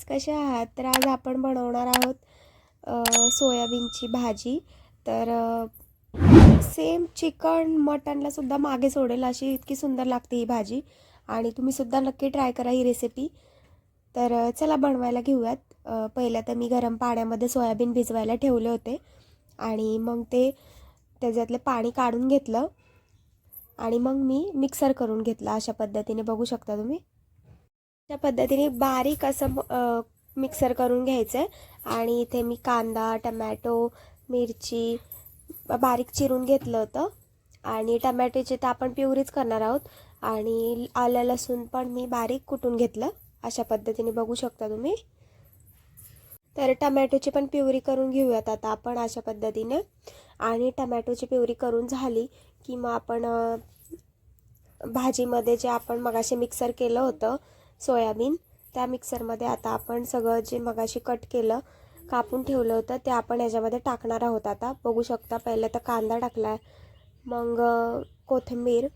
Guys कसे आहात? तर आज आपण बनवणार आहोत सोयाबीनची भाजी. तर सेम चिकन मटनला सुद्धा मागे सोडेल अशी इतकी सुंदर लागते ही भाजी. आणि तुम्ही सुद्धा नक्की ट्राय करा ही रेसिपी तर चला बनवायला घेऊयात. पहिल्या तर मी गरम पाण्यामध्ये सोयाबीन भिजवायला ठेवले होते. आणि मग ते त्याच्यातलं पाणी काढून घेतलं. आणि मग मी मिक्सर करून घेतलं अशा पद्धतीने. बघू शकता तुम्ही? त्या पद्धतीने बारीक असं मिक्सर करून घ्यायचं आहे आणि इथे मी कांदा टमॅटो मिरची बारीक चिरून घेतलं होतं. आणि टमॅटोची तर आपण प्युरीच करणार आहोत. आणि आलं लसूण पण मी बारीक कुटून घेतलं. अशा पद्धतीने बघू शकता तुम्ही. तर टमॅटोची पण प्युरी करून घेऊयात आता आपण अशा पद्धतीने. आणि टमॅटोची प्युरी करून झाली की मग आपण भाजीमध्ये जे आपण मगाशी मिक्सर केलं होतं सोयाबीन. त्या मिक्सरमध्ये आता आपण सगळं जे मगाशी कट केलं कापून ठेवलं होतं ते आपण याच्यामध्ये टाकणार आहोत आता. बघू शकता पहिलं तर कांदा टाकला आहे मग कोथिंबीर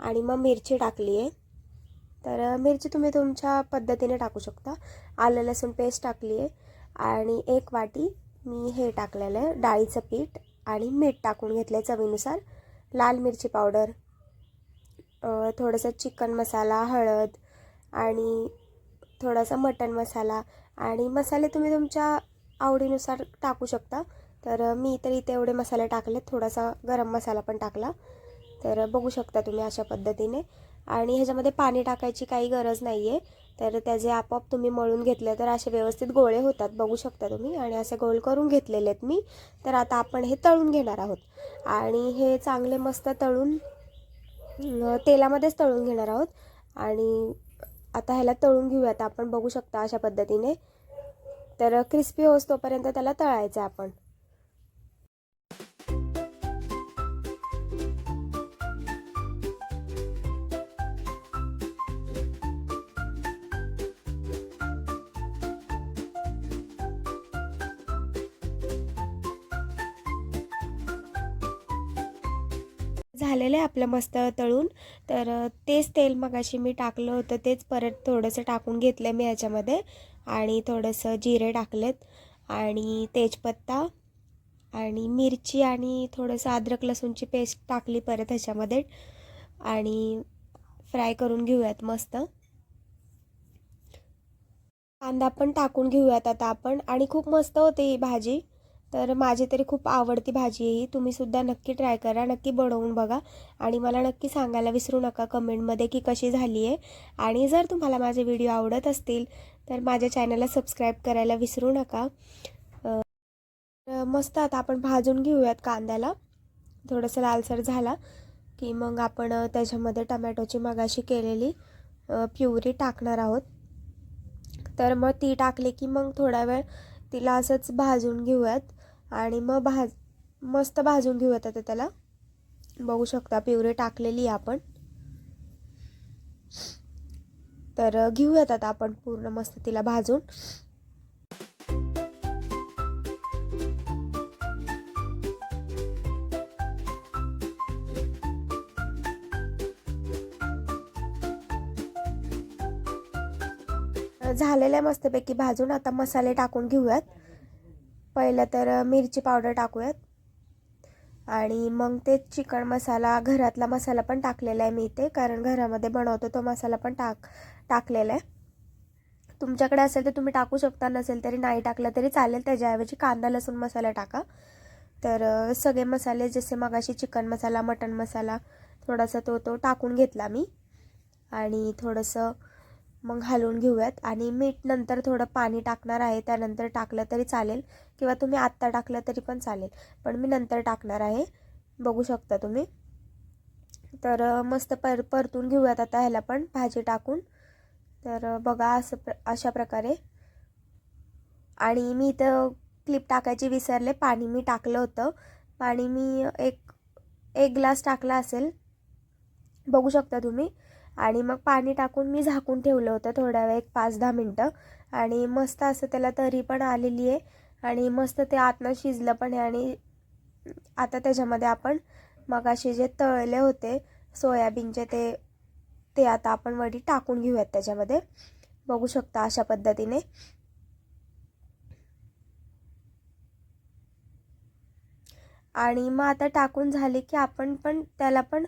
आणि मग मिरची टाकली आहे. तर मिरची तुम्ही तुमच्या पद्धतीने टाकू शकता. आलं लसूण पेस्ट टाकली आहे आणि एक वाटी मी हे टाकलेलं आहे डाळीचं पीठ आणि मीठ टाकून घेतलं आहे चवीनुसार. लाल मिरची पावडर थोडंसं चिकन मसाला हळद आणि थोडासा मटण मसाला आणि मसाले तुम्ही तुमच्या आवडीनुसार टाकू शकता. तर मी तर इथे एवढे मसाले टाकलेत थोडासा गरम मसाला पण टाकला. तर बघू शकता तुम्ही अशा पद्धतीने. आणि ह्याच्यामध्ये पाणी टाकायची काही गरज नाही आहे तर त्याचे आपोआप तुम्ही मळून घेतले तर असे व्यवस्थित गोळे होतात बघू शकता तुम्ही. आणि असे गोल करून घेतलेले आहेत मी. तर आता आपण हे तळून घेणार आहोत. आणि हे चांगले मस्त तळून तेलामध्येच तळून घेणार आहोत. आणि आता ह्याला तळून घेऊयात. आपण बघू शकता अशा पद्धतीने. तर क्रिस्पी होस तोपर्यंत त्याला तळायचं आहे आपण. झालेलं आहे आपलं मस्त तळून. तर तेच तेल मगाशी मी टाकलं होतं तेच परत थोडंसं टाकून घेतलं मी याच्यामध्ये. आणि थोडंसं जिरे टाकलेत आणि तेजपत्ता आणि मिरची आणि थोडंसं अद्रक लसूणची पेस्ट टाकली परत ह्याच्यामध्ये. आणि फ्राय करून घेऊयात मस्त. कांदा पण टाकून घेऊयात आता आपण. आणि खूप मस्त होते ही भाजी. तर माझी तरी खूप आवडती भाजी आहे ही. तुम्हीसुद्धा नक्की ट्राय करा नक्की बनवून बघा. आणि मला नक्की सांगायला विसरू नका कमेंटमध्ये की कशी झाली आहे. आणि जर तुम्हाला माझे व्हिडिओ आवडत असतील तर माझ्या चॅनलला सबस्क्राईब करायला विसरू नका. तर मस्त आता आपण भाजून घेऊयात कांद्याला. थोडंसं लालसर झाला की मग आपण त्याच्यामध्ये टमॅटोची मगाशी केलेली प्युरी टाकणार आहोत. तर मग ती टाकली की मग थोडा वेळ तिला असंच भाजून घेऊयात. आणि मग भाज मस्त भाजून घेऊयात आता त्याला. बघू शकता पिवरे टाकलेली आहे आपण. तर घेऊयात आता आपण पूर्ण मस्त तिला भाजून. झालेल्या मस्तपैकी भाजून आता मसाले टाकून घेऊयात. पहिलं तर मिरची पावडर टाकूयात. आणि मग ते चिकन मसाला घरातला मसाला पण टाकलेला आहे मी इथे कारण घरामध्ये बनवतो तो मसाला पण टाक टाकलेला आहे. तुमच्याकडे असेल तर तुम्ही टाकू शकता नसेल तरी नाही टाकलं तरी चालेल त्याच्याऐवजी कांदा लसूण मसाला टाका. तर सगळे मसाले जसे मगाशी चिकन मसाला मटन मसाला थोडासा तो तो टाकून घेतला मी. आणि थोडंसं मग हलवून घेऊयात. आणि मीठ नंतर थोडं पाणी टाकणार आहे. त्यानंतर टाकलं तरी चालेल. किंवा तुम्ही आत्ता टाकलं तरी पण चालेल. पण मी नंतर टाकणार आहे. बघू शकता तुम्ही. तर मस्त पर परतून घेऊयात आता ह्याला पण. भाजी टाकून. तर बघा असं प्र अशा प्रकारे. आणि मी इथं क्लिप टाकायची विसरले. पाणी मी टाकलं होतं. पाणी मी एक एक ग्लास टाकला असेल. बघू शकता तुम्ही. आणि मग पाणी टाकून मी झाकून ठेवलं होतं थोड्या वेळ एक पाच दहा मिनटं. आणि मस्त असं त्याला तरी पण आलेली आहे. आणि मस्त ते आतनं शिजलं पण आहे आणि आता त्याच्यामध्ये आपण मगाशी जे तळले होते सोयाबीनचे ते ते आता आपण वडी टाकून घेऊयात त्याच्यामध्ये. बघू शकता अशा पद्धतीने. आणि मग आता टाकून झाली की आपण पण त्याला पण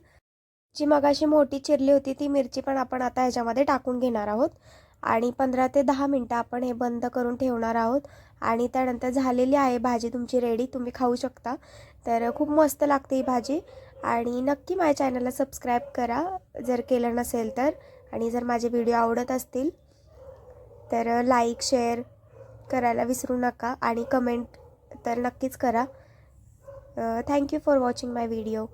जी मगाशी मोठी चिरली होती ती मिरची पण आपण आता ह्याच्यामध्ये टाकून घेणार आहोत. आणि पंधरा ते दहा मिनटं आपण हे बंद करून ठेवणार आहोत. आणि त्यानंतर झालेली आहे भाजी तुमची रेडी तुम्ही खाऊ शकता. तर खूप मस्त लागते ही भाजी. आणि नक्की माझ्या चॅनलला सबस्क्राईब करा जर केलं नसेल तर. आणि जर माझे व्हिडिओ आवडत असतील तर लाईक शेअर करायला विसरू नका. आणि कमेंट तर नक्कीच करा. Thank you for watching my video